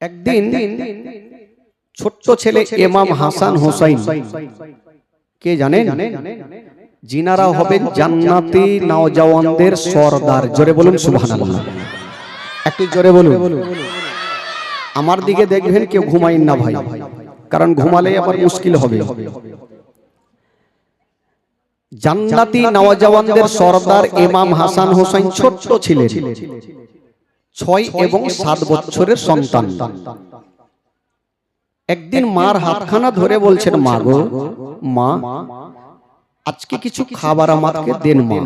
একদিন ছোট্ট ছেলে এমাম হাসান হোসাইন। কে জানেন? জিনারা হবেন জান্নাতি নওজওয়ানদের সর্দার। জোরে বলুন সুবহানাল্লাহ। একটু জোরে বলুন। আমার দিকে দেখবেন কেউ ঘুমাইন না ভাই। কারণ ঘুমালে আবার মুশকিল হবে। জান্নাতি নওজওয়ানদের সর্দার ইমাম হাসান হোসেন ছোট্ট ছিলেন। ছয় এবং সাত বছরের সন্তান। একদিন মার হাতখানা ধরে বলছেন মা গো মা আজকে কিছু খাবার আমাকে দেন মা।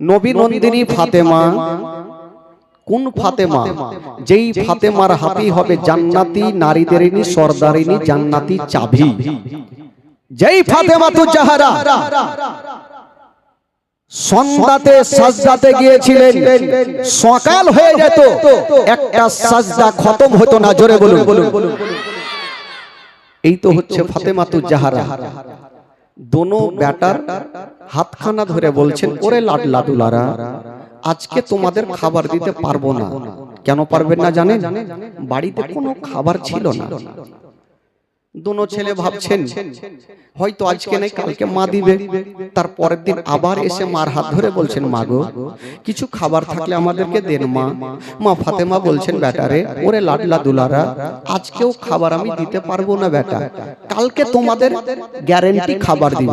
নবী নন্দিনী ফাতেমা কোন ফাতেমা? যেই ফাতেমার হাতি হবে জান্নাতি নারীদেরিনী সর্দারিনী জান্নাতি চাবি। যেই ফাতেমা তু জাহারা। সন্ধ্যাতে সাজদাতে গিয়েছিলেন। সকাল হয়ে যেত একটা সাজদা খতম হতো না জোরে বলুন। এই তো হচ্ছে ফাতেমাতু জাহারা। দোনো ব্যাটার হাতখানা ধরে বলছেন ওরে লাড লাডুলারা আজকে তোমাদের খাবার দিতে পারব না। কেন পারবেন না জানেন? বাড়িতে কোনো খাবার ছিল না। দোনো ছেলে ভাবছেন হয়তো আজকে নেই কালকে মা দিবে। তার পরের দিন আবার এসে মার হাত ধরে বলছেন মা গো কিছু খাবার থাকলে আমাদেরকে দেন মা। মা। ফাতেমা বলছেন বেটারে ওরে লাডলা দুলারা আজকেও খাবার আমি দিতে পারব না বেটা কালকে তোমাদের গ্যারেন্টি খাবার দিব।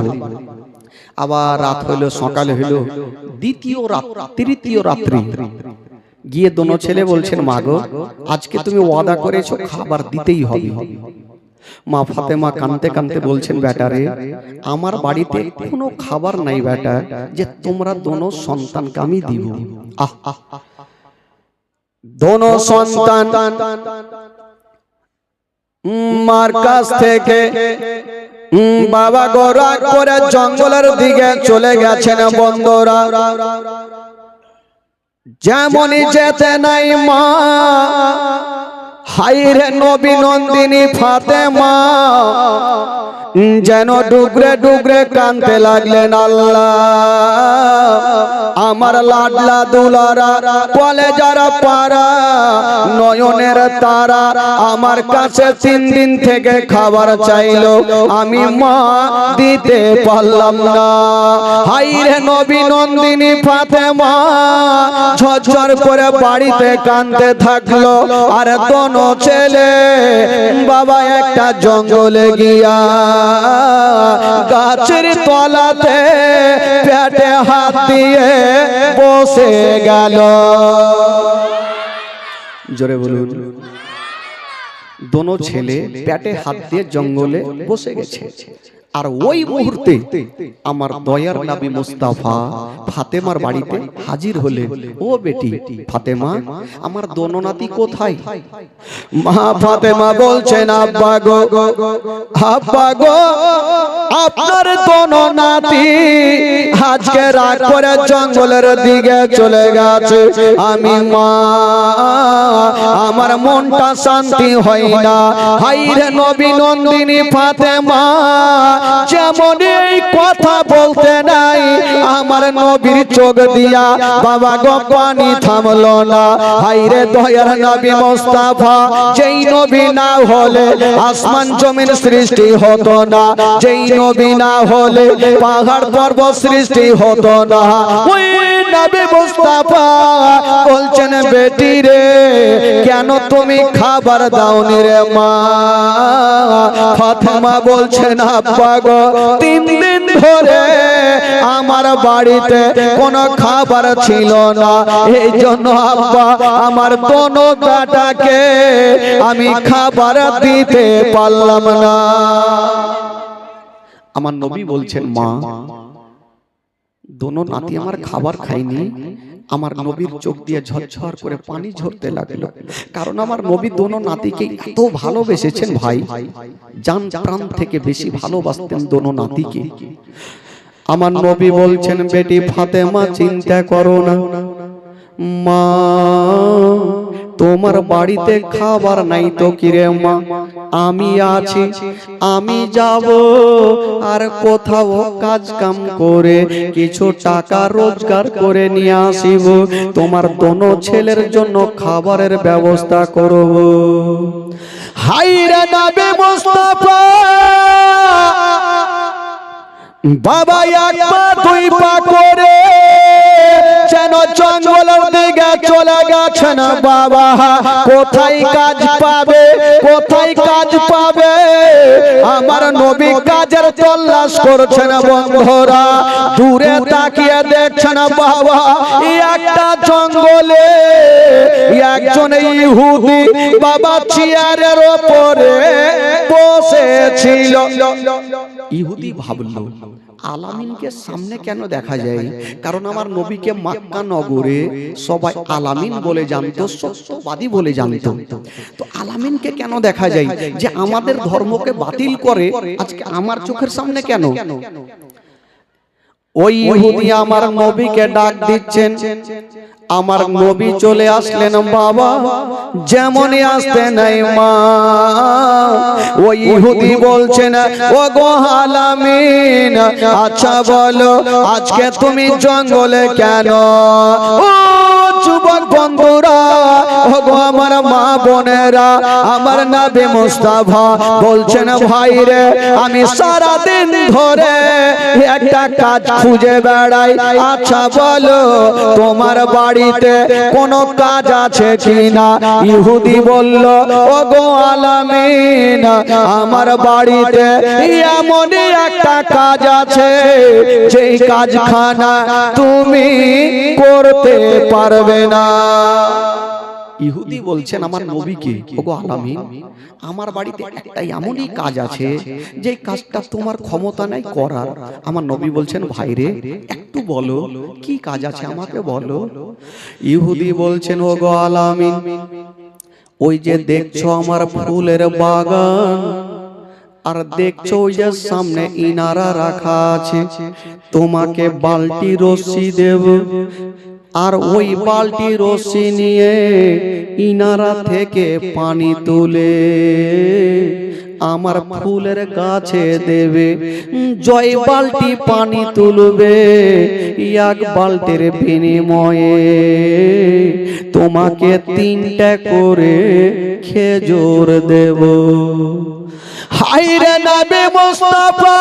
আবার রাত হইল সকাল হইল দ্বিতীয় রাত তৃতীয় রাত্রি। গিয়ে দোনো ছেলে বলছেন মা গো আজকে তুমি ওয়াদা করেছ খাবার দিতেই হবে মা ফাতেমা কানতে কানতে বলছেন, বেটারে, আমার বাড়িতে কোনো খাবার নাই বেটা, যে তোমরা দোনো সন্তানকে আমি দিব। দোনো সন্তান মার কাছ থেকে বাবা গোরা করে জঙ্গলের দিকে চলে গেছেন বন্ধুরা যেমনই যেতে নাই মা হাইরে নবী নন্দিনী ফাতেমা যেন ডুগরে ডুগরে কানতে লাগলেন আল্লাহ। আমার লাডলা দুলারা বলে, যারা পারা নয়নের তারা, আমার কাছে তিন দিন থেকে খাবার চাইলো, আমি মা দিতে পারলাম না। হাইরে নবী নন্দিনী ফাতেমা, ঝরঝর করে বাড়িতে কানতে থাকল, আর দোনো ছেলে বাবা একটা জঙ্গলে গিয়া গাছের তলাতে পেটে হাত দিয়ে বসে গেল। জোরে বলুন। দোনো ছেলে প্যাটে হাত দিয়ে জঙ্গলে বসে গেছে। আর ওই মুহূর্তে আমার দয়ার নাবি মুস্তাফা ফাতেমার বাড়িতে হাজির হলেন। ও বেটি ফাতেমা আমার দোনো নাতি কোথায়? মা ফাতেমা বলছেন আব্বা গো আব্বা গো আপনার দোনো নাতি আজকে রাত করে জঙ্গলের দিকে চলে গেছে। আমি মা আমার মনটা শান্তি হয় না। হাইরে নবী নন্দিনী ফাতেমা। যেমন এই কথা বলতে নাই, আমার নবীর চোখ দিয়া বাবা গো পানি থামলো না। হাইরে দয়ার নবী মোস্তাফা, যেই নবী না হলে আসমান জমিন সৃষ্টি হতো না। যেই নবী না হলে পাহাড় পর্বত সৃষ্টি হতো না। ওই নবী মুস্তাফা বলছেন, বেটি রে, কেন তুমি খাবার দাওনি রে মা? ফাতেমা বলছেন, আব্বা গো তিন দিন ধরে আমার বাড়িতে কোনো খাবার ছিল না। এই জন্য আব্বা, আমার আমি খাবার দিতে পারলাম না। আমার নবী বলছেন, মা, দোনো নাতি আমার খাবার খাইনি আমার নবীর চোখ দিয়ে ঝরঝর করে পানি ঝরতে লাগল। কারণ আমার নবী দোনো নাতিকে এত ভালোবেসেছেন ভাই জান প্রাণ থেকে বেশি ভালোবাসতেন দোনো নাতিকে। আমার নবী বলছেন বেটি ফাতেমা চিন্তা করো না। মা তোমার বাড়িতে খাবার নাই তো কিরে মা? আমি আছি আমি যাব আর কোথাও কাজ কাম করে কিছু টাকা রোজগার করে নিয়ে আসিব। তোমার দোনো ছেলের জন্য খাবারের ব্যবস্থা করব। হাইরে নবী মুস্তাফা! বাবা একবার দুই পা করে যেন জঙ্গলের দিকে চলে বাবা। কোথায় কাজ পাবে? কোথায় কাজ পাবে? আমার নবী কাজের তল্লাশ দূরে তাকিয়ে দেখছেন বাবা, একটা জঙ্গলে একজন ইহুদি বাবা চেয়ারের ওপরে বসেছিল। ইহুদি ভাবলো, আলামিনকে সামনে কেন দেখা যায়? কারণ আমার নবীকে মাক্কা নগরে সবাই আলামিন বলে জানতো, সত্যবাদী বলে জানতো। তো আলামিনকে কেন দেখা যায়? যে আমাদের ধর্মকে বাতিল করে আজকে আমার চোখের সামনে কেন? ওই ইহুদি আমার নবীকে ডাক দিচ্ছেন। আমার নবী চলে আসলেন বাবা। যেমন আসতে নাই মা। ওই ইহুদি বলছেন ও গো আলামিন আচ্ছা বলো আজকে তুমি জঙ্গলে কেন? ও যুবক বন্ধুরা ও গো আমার মা বোনেরা, আমার নাবি মুস্তাফা বলছেন, ভাই রে, আমি সারা দিন ধরে একটা কাজ খুঁজে বেড়াই। আচ্ছা বলো, তোমার বাড়িতে কোনো কাজ আছে কিনা? ইহুদি বলল ও গো আলামিন, আমার বাড়িতে এমনই একটা কাজ আছে। যেই কাজখানা তুমি করতে পারবে না। ইহুদি বলছেন আমার নবীকে ওগো আলামিন আমার বাড়িতে একটা এমনই কাজ আছে যে কাজটা তোমার ক্ষমতা নাই করার। আমার নবী বলছেন ভাইরে একটু বলো কি কাজ আছে আমাকে বলো? ইহুদি বলছেন ওগো আলামিন ওই যে দেখছ আমার ফুলের বাগান আর দেখছ ওই যে সামনে ইনারা রাখা আছে তোমাকে বালতি রশ্মি দেব আর ওই বালতি রশ্মি নিয়ে ইনারা থেকে পানি তুলে আমার ফুলের গাছে দেবে। জয় বালতি পানি তুলবে। এক বালতির বিনিময়ে তোমাকে তিনটা করে খেজুর দেব। হাইরে নবী মুস্তাফা!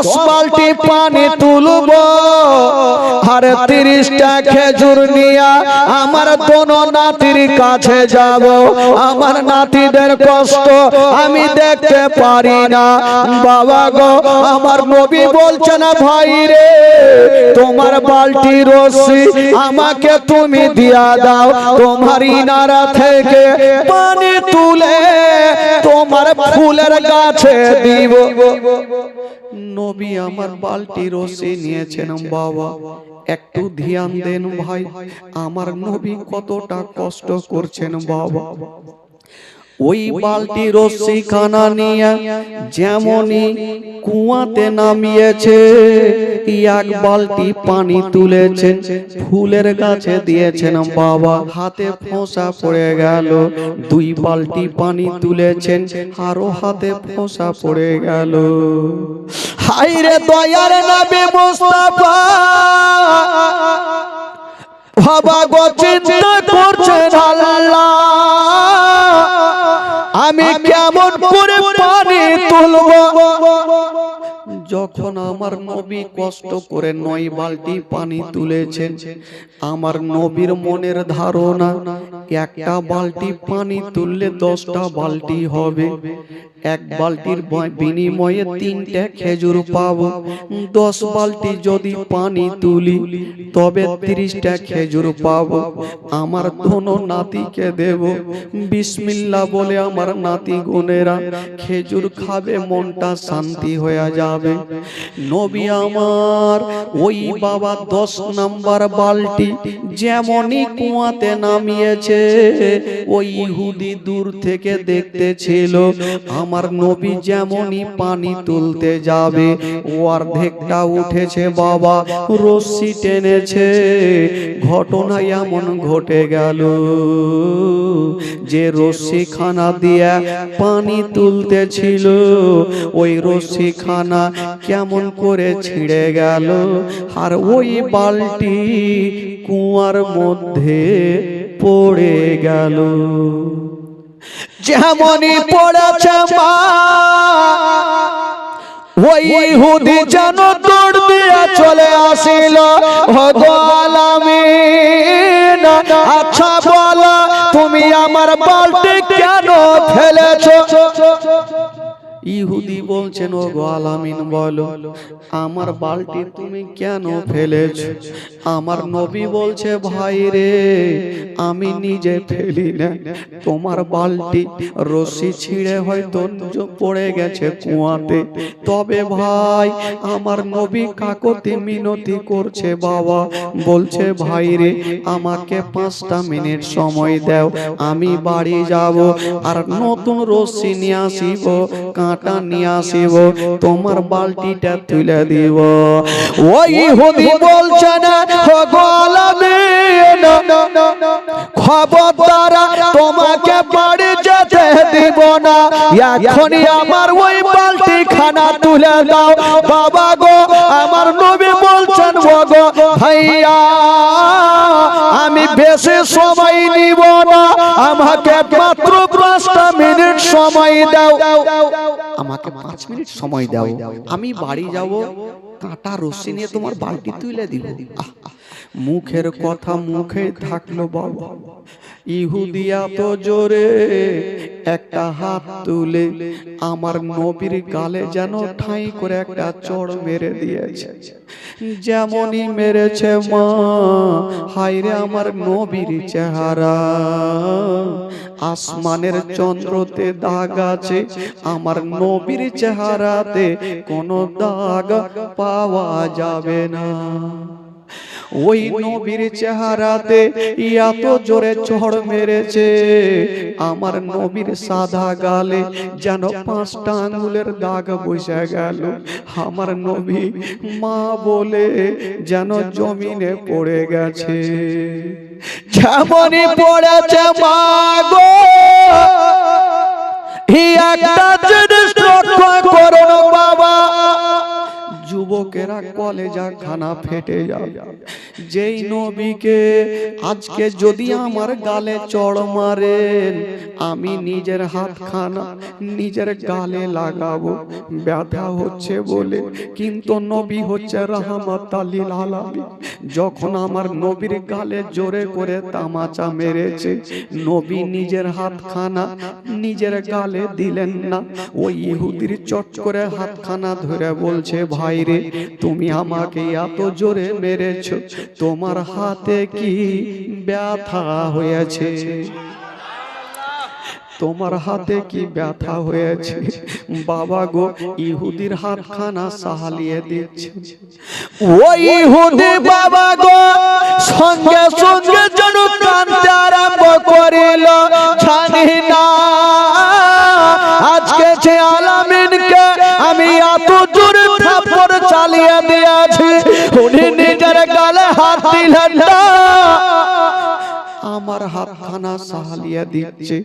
দশ বালতি পানি তুলব। আর তিরিশটা খেজুর নিয়া আমার দোনো নাতির কাছে যাব। আমার নাতিদের কষ্ট আমি দেখতে পারি না। বাবা গো আমার নবী বলছে না ভাই রে তোমার বালতি রশ্মি আমাকে তুমি দিয়া দাও। তোমার ইনারা থেকে পানি তুলে তোমার ফুলের গাছে দিব। নবী আমার বালতি রসি নিয়েছেন বাবা। একটু ধ্যান দেন ভাই। আমার নবী কতটা কষ্ট করছেন বাবা। ওই বালতি রশ্মি খানা নিয়ে যেমনই কুয়াতে নামিয়েছে এক বালতি পানি তুলেছেন ফুলের গাছে দিয়েছেন বাবা হাতে ফোঁসা পড়ে গেল দুই বালতি পানি তুলেছেন আরও হাতে ফোঁসা পড়ে গেল। হাইরে দয়ার নবী মুস্তাফা। বাবা গো চিন্তা করছেন আল্লাহ। আমি কেমন করে পানি তুলব? যখন আমার নবী কষ্ট করে নয় বালতি পানি তুলেছেন, আমার নবীর মনের ধারণা, একটা বালতি পানি তুললে দশটা বালতি হবে। এক বালতির বিনিময়ে তিনটা খেজুর পাবো। দশ বালতি যদি পানি তুলি, তবে তিরিশটা খেজুর পাবো। আমার ধনো নাতিকে দেব। বিসমিল্লা বলে আমার নাতি গুনেরা খেজুর খাবে, মনটা শান্তি হয়ে যাবে। নবী আমার ওই বাবা দশ নাম্বার বালটি যেমনই কুয়াতে নামিয়েছে ওই ইহুদি দূর থেকে দেখতেছিল আমার নবী যেমনই পানি তুলতে যাবে ও অর্ধেকটা উঠেছে বাবা রশ্মি টেনেছে। ঘটনা এমন ঘটে গেল যে রশ্মি খানা দিয়া পানি তুলতেছিল ওই রশ্মি খানা কেমন করে ছিঁড়ে গেল? আর ওই বালটি কুয়ার মধ্যে পড়ে গেল। যেমনই পড়েছে ওই ইহুদি যেন দৌড় দিয়ে চলে আসিল। ভগলামিন আচ্ছা বলো, তুমি আমার বালতি কেন ফেলেছো? ইহুদি বলছেন ও গো আলামিন, বলো, আমার বালতি তুমি কেন ফেলেছ? আমার নবী বলছে, ভাই রে, আমি নিজে ফেলি না। তোমার বালতি রশি ছিঁড়ে হয়তো পড়ে গেছে কুয়াতে। তবে ভাই, আমার নবী কাকতি মিনতি করছে, বাবা বলছে, ভাই রে, আমাকে পাঁচটা মিনিট সময় দাও, আমি বাড়ি যাব, আর নতুন রশ্মি নিয়ে আসিব। কাঁটা নিয়ে আসিব তোমার বালতিটা তুলে দিব ওই হুদি বলছে না গলামে খবর দ্বারা তোমাকে বাড়ি যেতে দিব না এখনই আমার ওই বালতি খানা তুলে দাও বাবা গো আমার নবী বলছেন ও ভাইয়া আমি বেশি সময় নিব না। আমাকে মাত্র পাঁচটা মিনিট সময় দাও। আমাকে পাঁচ মিনিট সময় দাও। আমি বাড়ি যাব কাঁটা রশ্মি নিয়ে তোমার বালতি তুলে দিব। মুখের কথা মুখে থাকল বাবা। ইহুদিয়া তো জোরে একটা হাত তুলে আমার নবীর গালে যেন ঠাঁই করে একটা চড় মেরে দিয়েছে। যেমনই মেরেছে মা হাইরে আমার নবীর চেহারা। আসমানের চন্দ্রতে দাগ আছে আমার নবীর চেহারাতে কোনো দাগ পাওয়া যাবে না। ওই নবীর চেহারাতে এত জোরে চড় মেরেছে। আমার নবীর সাদা গালে যেন পাঁচটা আঙুলের দাগ বসে গেল। আমার নবী মা বলে যেন জমিনে পড়ে গেছে। যেমনই পড়েছে মা গো একটা জিনিস লক্ষ্য বাবা। যুবকেরা কলেজা খানা ফেটে যাবে। যেই নবীকে আজকে যদি আমার গালে চড় মারেন আমি নিজের হাত খানা নিজের গালে লাগাবো। ব্যথা হচ্ছে বলে কিন্তু নবী হচ্ছে রহমত আলিল আলামিন। যখন আমার নবীর গালে জোরে করে তামাচা মেরেছে নবী নিজের হাত খানা নিজের গালে দিলেন না। ওই ইহুদির চট করে হাতখানা ধরে বলছে ভাই রে তুমি আমাকে এত জোরে মেরেছো, তোমার হাতে কি ব্যথা হয়েছে? তোমার হাতে কি ব্যথা হয়েছে? বাবা গো, ইহুদির হাতখানা সাহালিয়ে দিচ্ছে। ওই ইহুদি বাবা গো, সঙ্গে সঙ্গে যেন আরম্ভ করিল। আজকে যে আলামিনকে আমি এত জোরে চালিয়ে দিয়েছি। উনি নিজের গালে হাত দিলেন না। আমার হাতখানা সাহালিয়া দিচ্ছে।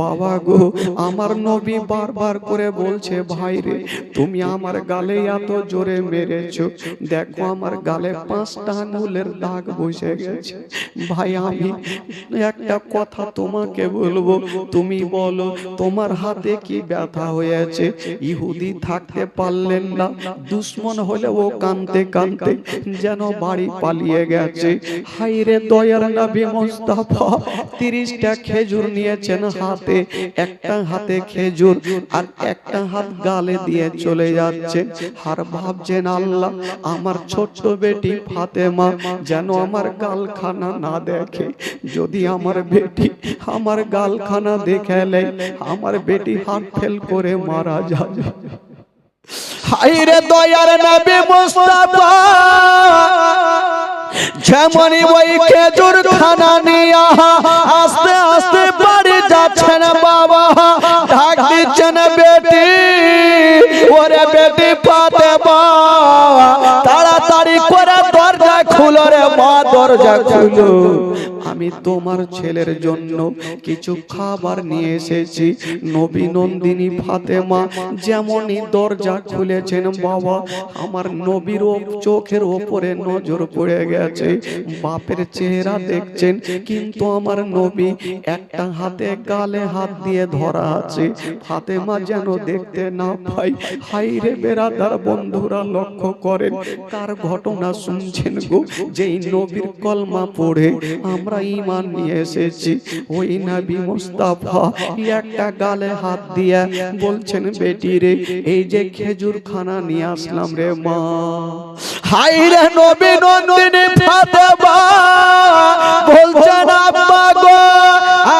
বাবা গো আমার নবী বারবার করে বলছে ভাই রে তুমি আমার গালে এত জোরে মেরেছো। দেখো আমার গালে পাঁচটা আঙুলের দাগ বসে গেছে। ভাই আমি একটা কথা তোমাকে বলব তুমি বলো তোমার হাতে কি ব্যথা হয়েছে? ইহুদি থাকতে পারলেন না। দুশ্মন হলে ও কানতে কানতে যেন বাড়ি পালিয়ে গেছে। হাইরে দয়ার নবী মোস্তাফা। তিরিশটা খেজুর নিয়েছেন হাতে, একটা হাতে খেজুর আর একটা হাত গালে দিয়ে চলে যাচ্ছে। আর ভাবছেন, আল্লাহ, আমার ছোট্ট বেটি ফাতেমা যেন আমার গালখানা না দেখে। যদি আমার বেটি আমার গালখানা দেখে আমার বেটি হাত ফেল করে মারা যাবে। হাইরে দয়ার নবী মুস্তাফা! যেমনই ওই খেজুর খানা নিয়া আস্তে আস্তে বাড়ি যাচ্ছেন বাবা। ডাক দিচ্ছেন বেটি। ওরে বেটি পাতে তাড়াতাড়ি করে দরজা খুলো রে মা দরজা খুলো। আমি তোমার ছেলের জন্য কিছু খাবার নিয়ে এসেছি। নবী নন্দিনী ফাতেমা যেমনই দরজা খুলেছেন, বাবা, আমার নবীর চোখের ওপরে নজর পড়ে গেছে। বাপের চেহারা দেখছেন, কিন্তু আমার নবী একটা হাতে গালে হাত দিয়ে ধরা আছে। ফাতেমা যেন দেখতে না পাই হাইরে বেরাদার বন্ধুরা, লক্ষ্য করেন তার ঘটনা শুনছেন গো? যেই নবীর কলমা পড়ে, আমরা ইমান নিয়ে এসেছি। ওই নবী মুস্তাফা একটা গালে হাত দিয়া বলছেন বেটি রে এই যে খেজুর খানা নিয়ে আসলাম রে মা। হাই রে নবী নন্দিনী ফাতেমা। বলছেন আব্বা গো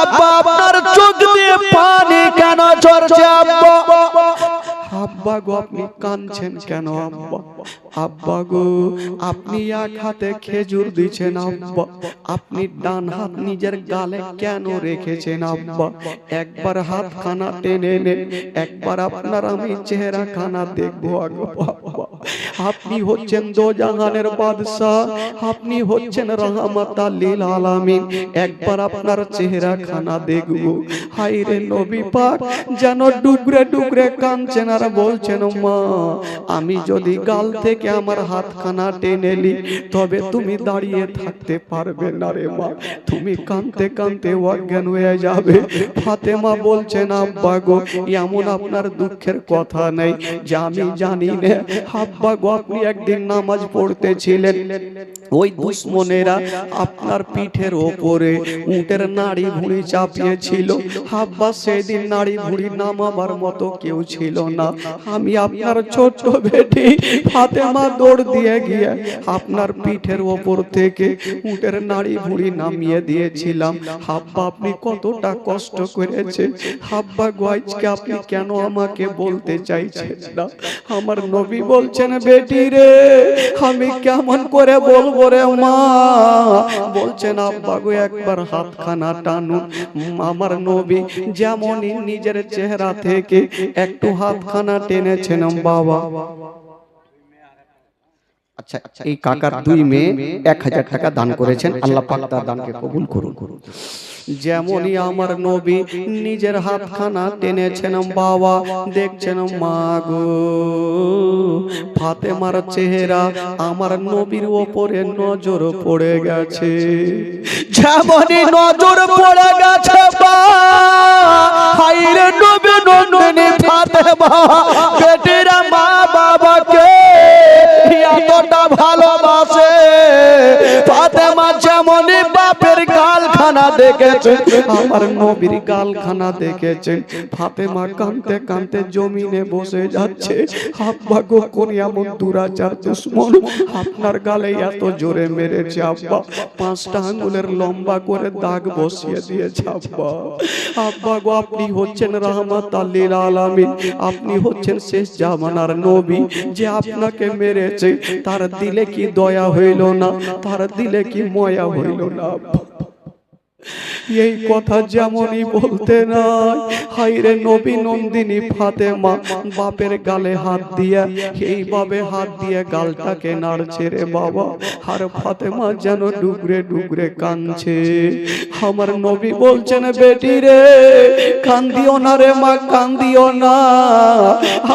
আব্বা আপনার চোখ দিয়ে পানি কেন ঝরছে আব্বা? আব্বা? গো আপনি কাঁদছেন কেন আব্বা? আব্বা গো, আপনি এক হাতে খেজুর দিচ্ছেন আব্বা। আপনি ডান হাত নিজের গালে কেন রেখেছেন আব্বা? একবার হাত খানা টেনে নে, একবার আপনার আমি চেহারা খানা দেখব আপনি হচ্ছেন দো জাহানের বাদশাহ, আপনি হচ্ছেন রহমত লিল আলামিন। একবার আপনার চেহারা খানা দেখব। হাই রে নবী পাক, যেন ডুগরে ডুগরে কাঁদছেন আর বলছেন, মা, আমি যদি গাল থেকে আমার হাতখানা টেনে নি। তবে তুমি দাঁড়িয়ে থাকতে পারবে না রে মা। তুমি কাঁদতে কাঁদতে অজ্ঞান হয়ে যাবে। ফাতেমা বলছেন আব্বা গো, এমন আপনার দুঃখের কথা নেই যে আমি জানি না। আব্বা গো, আপনি একদিন নামাজ পড়তেছিলেন। ওই দুশ্মনেরা আপনার পিঠের ওপরে উটের নাড়ি ভুঁড়ি চাপিয়েছিল। আব্বা, সেদিন নাড়ি ভুঁড়ি নামাবার মতো কেউ ছিল না। আমি আপনার ছোট্ট বেটি, ফাতেমা দৌড় দিয়ে গিয়ে আপনার পিঠের ওপর থেকে উটের নাড়ি ভুঁড়ি নামিয়ে দিয়েছিলাম। হাব্বা, আপনি কতটা কষ্ট করেছে হাব্বা গোয়াইজকে আপনি কেন আমাকে বলতে চাইছেন না? আমার নবী বলছেন, বেটি রে, আমি কেমন করে বলব রে মা? বলছেন, আব্বা গো, একবার হাতখানা টানুন। আমার নবী যেমনই নিজের চেহারা থেকে একটু হাতখানা টেনেছেন, বাবা। আচ্ছা এই কাকার দুই মেয়ে এক হাজার টাকা দান করেছেন। আল্লাহ পাক তার দানকে কবুল করুন। যেমনই আমার নবী নিজের হাতখানা টেনেছেন বাবা দেখছেন মা গো। ফাতেমার চেহারা আমার নবীর ওপরে নজর পড়ে গেছে। যেমনই নজর পড়ে গেছে বা হাইরে নবী নন্দিনী ফাতেমা। বেটিরা মা বাবাকে এতটা ভালোবাসে ফাতেমা বাপের গালখানা দেখেছে, আমার নবীর গালখানা দেখেছে। ফাতেমা কানতে কানতে জমিনে বসে যাচ্ছে। আব্বা গো, কোন এমন দুরাচার দুশ্মন? আপনার গালে এত জোরে মেরেছে আব্বা। পাঁচটা আঙুলের লম্বা করে দাগ বসিয়ে দিয়েছে আব্বা। আব্বা গো, আপনি হচ্ছেন রহমত আল্লিল আলামিন। আপনি হচ্ছেন শেষ জামানার নবী। যে আপনাকে মেরেছে, তার দিলে কি দয়া হইল না। তার দিলে কি ময়া হইল না? এই কথা যেমনই বলতে নাই হাইরে নবী নন্দিনী ফাতেমা, বাপের গালে হাত দিয়া, এইভাবে হাত দিয়ে গালটাকে নাড়ছে রে বাবা। আর ফাতেমা যেন ডুগরে ডুগরে কানছে আমার নবী বলছেন, বেটি রে, কান্দিও না রে মা, কান্দিও না।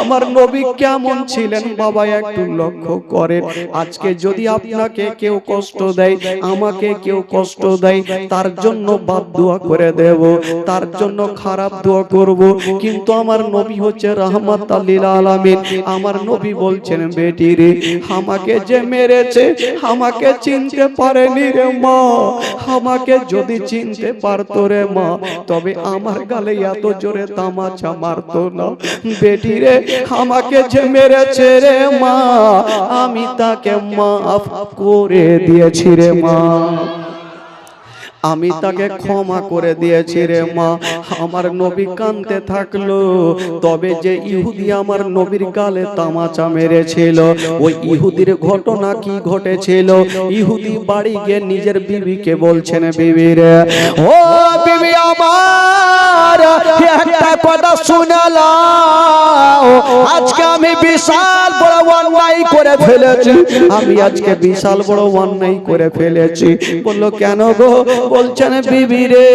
আমার নবী কেমন ছিলেন বাবা, একটু লক্ষ্য করেন। আজকে যদি আপনাকে কেউ কষ্ট দেয়, আমাকে কেউ কষ্ট দেয়, তার জন্য বাদ দোয়া করে দেব, তার জন্য খারাপ দোয়া করব। কিন্তু আমার নবী হচ্ছে রহমত আল্লিল আলামিন। আমার নবী বলছেন, বেটি রে, আমাকে যে মেরেছে, আমাকে চিনতে পারেনি রে মা। আমাকে যদি চিনতে পারতো রে মা, তবে আমার গালে এত জোরে তামাচা মারতো না। বেটি রে, আমাকে যে মেরেছে রে মা, আমি তাকে মাফ করে দিয়েছি রে মা। আমি তাকে ক্ষমা করে দিয়েছি রে মা। আমার নবী কানতে থাকল। তবে যে ইহুদি আমার নবীর গালে তামাচা মেরেছিল। ওই ইহুদির ঘটনা কি ঘটেছিল? ইহুদি বাড়ি গিয়ে নিজের বিবিকে বলছেন বিবি রে ও বিবি আমার একটা কথা শুনালাম আজকে আমি বিশাল বড় অন্যায় করে ফেলেছি। আমি আজকে বিশাল বড় অন্যায় করে ফেলেছি। বলল কেন গো? বলছেন, বিবি রে,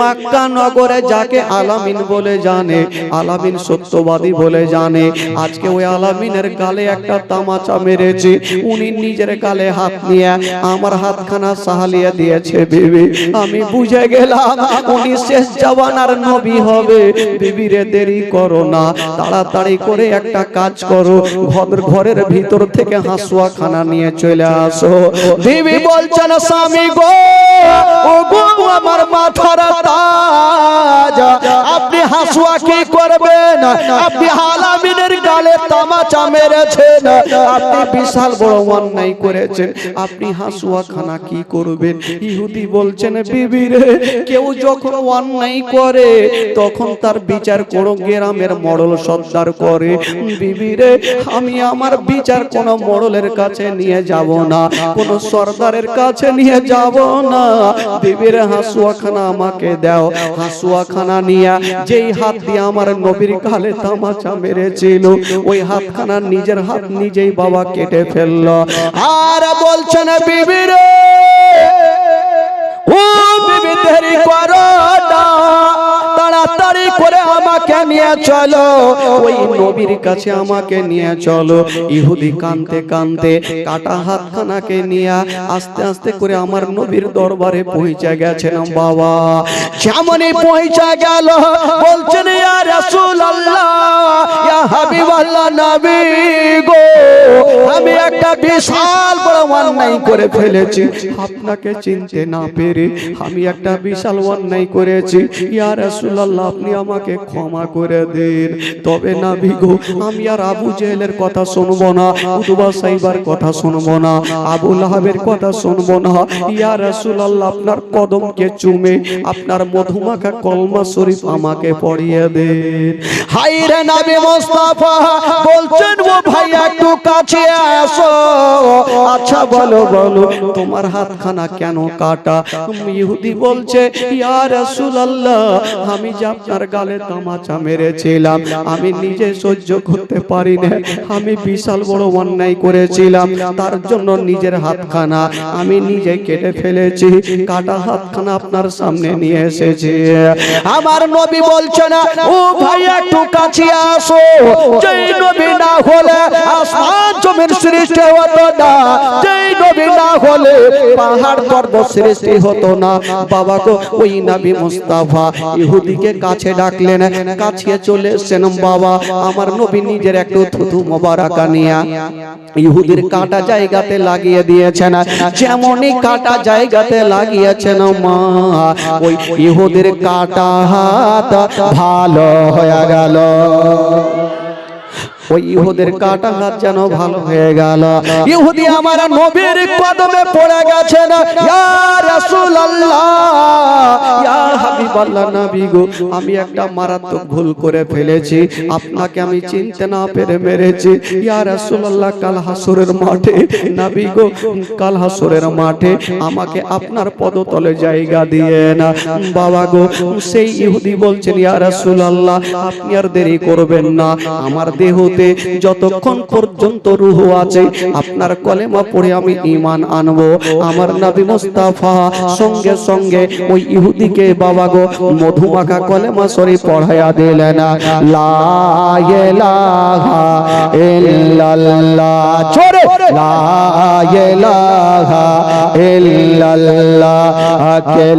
মাক্কা নগরে যাকে আলামিন বলে জানে, আলামিন সত্যবাদী বলে জানে, আজকে ওই আলামিনের গালে একটা তামাচা মেরেছে, উনি নিজের গালে হাত নিয়ে আমার হাতখানা সাহালিয়ে দিয়েছে, বিবি। আমি বুঝে গেলাম, উনি শেষ জওয়ানার নবী হবে। বিবিরে দেরি করো না, তাড়াতাড়ি করে একটা কাজ করো ঘর ঘরের ভিতর থেকে হাসুয়া খানা নিয়ে চলে আসো। বিবি বলছেন, স্বামী গো আমার মাথার তাজ। আপনি হাসুয়া কি করবেন? আপনি হালামিনের গালে তামাচা মেরেছেন। আপনি বিশাল বড় অন্যায় করেছেন। আপনি হাসুয়া খানা কি করবেন? ইহুদি বলছেন, বিবি কেউ যখন অন্যায় করে, তখন তার বিচার কোন গ্রামের মডল সর্দার করে। বিবি আমি আমার বিচার কোন মডলের কাছে নিয়ে যাব না, কোন সর্দারের কাছে নিয়ে যাব না। বিবির হাসুয়া খানা আমাকে দাও হাসুয়া খানা নিয়ে যেই হাত দিয়ে আমার নবীর গালে তামাচা মেরেছিল, ওই হাতখানা নিজের হাত নিজেই বাবা কেটে ফেলল। আর বলছে না বিবির ও বিবি, দেরি করো আমাকে নিয়ে চলো। ওই নবীর কাছে আমাকে নিয়ে চলো। ইহুদি কানতে কানতে কাটা হাতখানাকে নিয়ে আস্তে আস্তে করে আমার নবীর দরবারে পৌঁছে গেছেন বাবা। যেমনই পৌঁছে গেল। বলছেন, ইয়া রাসূলুল্লাহ, ইয়া হাবিবাল্লাহ নবী গো, আমি একটা বিশাল বড় অন্যায় করে ফেলেছি। আপনাকে চিনতে না পেরে আমি একটা বিশাল অন্যায় করেছি। ইয়া রাসূলুল্লাহ, আপনি আমাকে ক্ষমা করে দিন। তবে না বিগো আমি আর আবু জেহেলের কথা শুনব না, উতবা সাইবার কথা শুনব না, আবু লাহাবের কথা শুনব না। ইয়া রাসূলুল্লাহ, আপনার কদমকে চুমে, আপনার মধুমাখা কলমা শরীফ আমাকে পড়িয়ে দিন। হাই রে নবী মুস্তাফা, বলছেন ও ভাই, একটু কাছে আসো। আচ্ছা বলো বলো, তোমার হাতখানা কেন কাটা? ইহুদি বলছে, ইয়া রাসূলুল্লাহ, আমি যে আপনার গালে তামাচা মেরেছিলাম। আমি নিজে সহ্য করতে পারি না। আমি বিশাল বড় অন্যায় করেছিলাম। তার জন্য নিজের হাতখানা আমি নিজে কেটে ফেলেছি। কাটা হাতখানা আপনার সামনে নিয়ে এসেছি। আমার নবী বলছে না, ও ভাই, একটু কাছে আসো। যেই নবী না হলে আসমান জমির সৃষ্টি হতো না। যেই নবী না হলে পাহাড় পর্বত সৃষ্টি হতো না। বাবা গো, ওই নবী মুস্তাফা ইহুদিকে কাছে ডাকলেন কাছে চলে এসেছেন বাবা। আমার নবী নিজের একটু থুতু মোবারকা নিয়া ইহুদির কাটা জায়গাতে লাগিয়ে দিয়েছেন। যেমনই কাটা জায়গাতে লাগিয়েছেন মা, ওই ইহুদির কাটা হাত ভালো হয়ে গেল। ওই ইহুদের কাটা হাত যেন ভালো হয়ে গেল। ইহুদি আমার নবীর কদমে পড়ে গেছে না। ইয়া রাসূলুল্লাহ ইয়া হাবিবাল্লাহ নবী গো আমি একটা মারাত্মক ভুল করে ফেলেছি। আপনাকে আমি চিনতে না পেরে মেরেছি। ইয়া রাসূলুল্লাহ কাল হাসরের মাঠে। নবী গো কাল হাসরের মাঠে আমাকে আপনার পদতলে জায়গা দিয়ে না। বাবা গো সেই ইহুদি বলছেন ইয়া রাসূলুল্লাহ আপনি আর দেরি করবেন না। আমার দেহতে যতক্ষণ পর্যন্ত রুহ আছে, আপনার কলেমা পড়ে আমি ঈমান আনব। আমার নবী মুস্তাফা সঙ্গে সঙ্গে ওই ইহুদিকে, বাবা গো, মধুমাখা কলেমা শরীফ পড়ায়া দিলেন। লা ইল্লাল্লাহ। জোরে লা ইলাহা ইল্লাল্লাহ। কে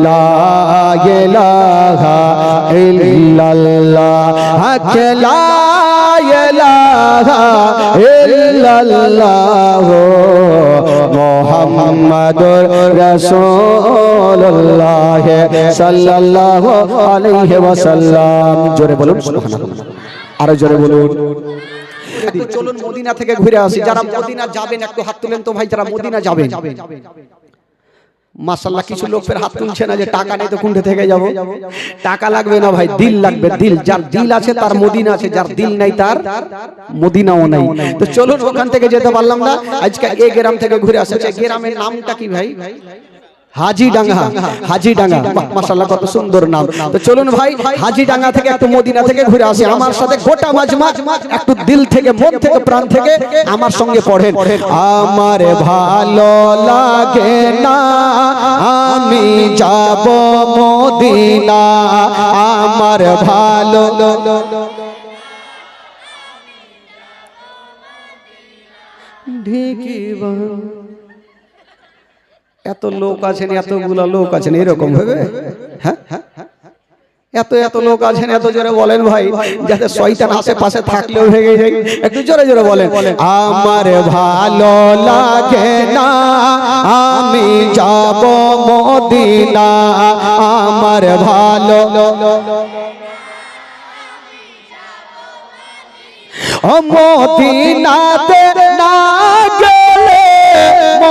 ইলাহা ইল্লাল্লাহ। কে লা সাল্লাল্লাহু আলাইহি ওয়াসাল্লাম। জোরে বলুন, সুবহানাল্লাহ। আরও জোরে বলুন। একটু চলুন মদিনা থেকে ঘুরে আসি। যারা মদিনা যাবেন, একটু হাত তুলেন তো ভাই, যারা মদিনা যাবেন। মাসাল্লাহ কিছু লোকের হাত তুলছে না যে টাকা নেই তো কুণ্ঠে থেকে যাব। টাকা লাগবে না ভাই দিল লাগবে দিল যার দিল আছে তার মদিনা আছে যার দিল নাই তার মদিনাও নাই। তো চলুন ওখান থেকে যেতে পারলাম না। আজকে এই গ্রাম থেকে ঘুরে আসছে গ্রামের নামটা কি ভাই? হাজি ডাঙ্গা হাজি ডাঙ্গা মাসাল্লাহ কত সুন্দর নাম। তো চলুন ভাই, হাজি ডাঙ্গা থেকে একটু মদিনা থেকে ঘুরে আসি। আমার সাথে গোটা মাজমা একটু দিল থেকে, মন থেকে, প্রাণ থেকে আমার সঙ্গে পড়েন। আমার ভালো লাগে না, আমি যাব মদিনা, আমার ভালো ঢেকে এত লোক আছেন এতগুলো লোক আছেন এরকম ভাবে? হ্যাঁ এত এত লোক আছেন এত জোরে বলেন ভাই যাতে শয়তান আশেপাশে থাকলেও ভেঙে যায় একটু জোরে জোরে বলেন। আমার ভালো লাগে না আমি যাব মদিনা আমার ভালো ও মদিনাতে না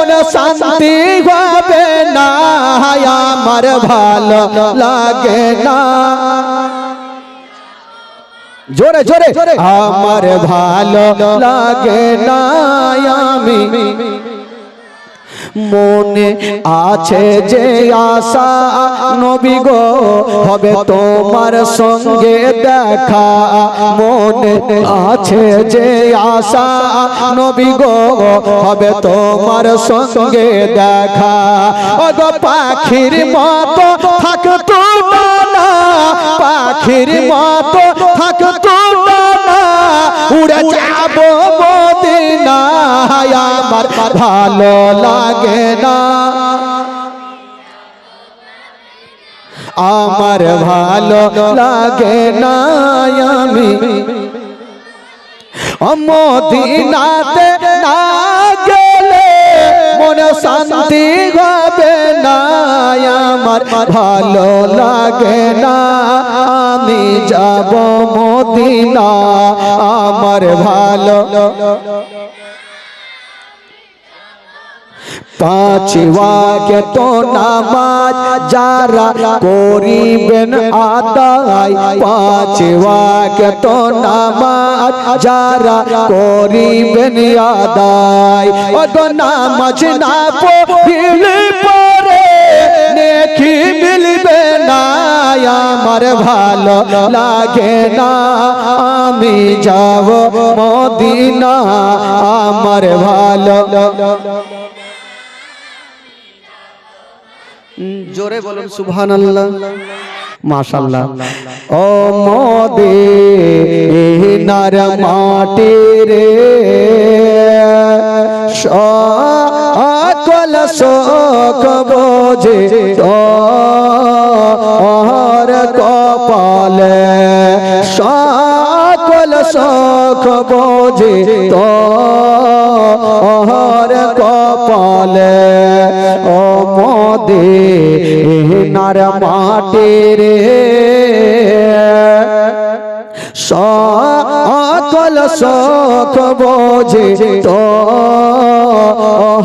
মন শান্তি হবে না আমার ভালো লাগে না জোরে জোরে আমার ভালো লাগে না আমি মনে আছে যে আশা নবী গো, হবে তোমার সঙ্গে দেখা। মনে আছে যে আশা নবী গো, হবে তোমার সঙ্গে দেখা। ও গো পাখির মতো থাকতো না, পাখির মতো থাকতো না। উড়ে যাব মদিনা আমার, ভালো লাগে না। আমার ভালো লাগে না আমি। মদিনাতে না গেলে মনে শান্তি হবে না। আমার ভালো লাগে না আমি যাব মদিনা। আমার ভালো পাঁচ ওয়াকে তো নামাজ যারা করিবেন আদায় পাঁচ ওয়াকে তো নামাজ যারা করিবেন আদায়। ও তো নামাজ না পড়িলে পরে নেকি মিলবে না আমার ভালো লাগে না। আমি যাব মদিনা, আমার ভালো জোরে বলুন সুবহান আল্লাহ মাশাল্লাহ ও মোদে নার মাটি রে, সকল শোক বোঝে, তোর কপালে সকল শোক বোঝে, তোর কপালে ও মোদে নার মাটি রে। সকল শোক বোঝে তো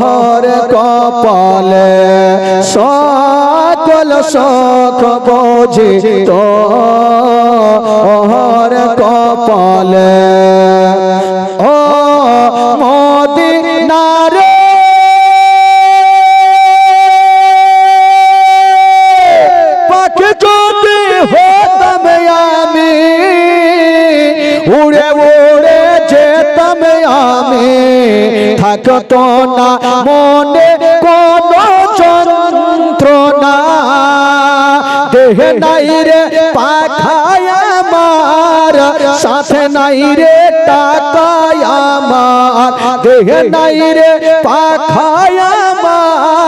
হর কপালে। সকল শোক বোঝে তো হর কপালে। থাকতো না মনে কোন যন্ত্রণা। নাই রে পাখায় সাথে নাই রে টাকায় আমার। দেহ নাই রে পাখায়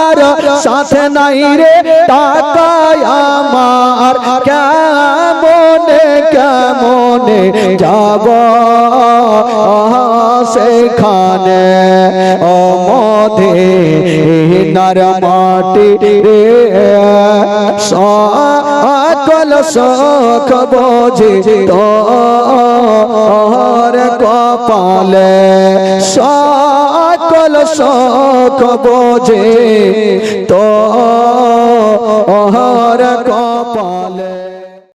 আমার সাথে নাই রে টাকায় আমার। কেমনে কেমনে যাব সেখানে? অমধে নার মাটি রে, সকল শোক বোঝে তোর কপালে। সকল শখ বোঝে তো অহর কপালে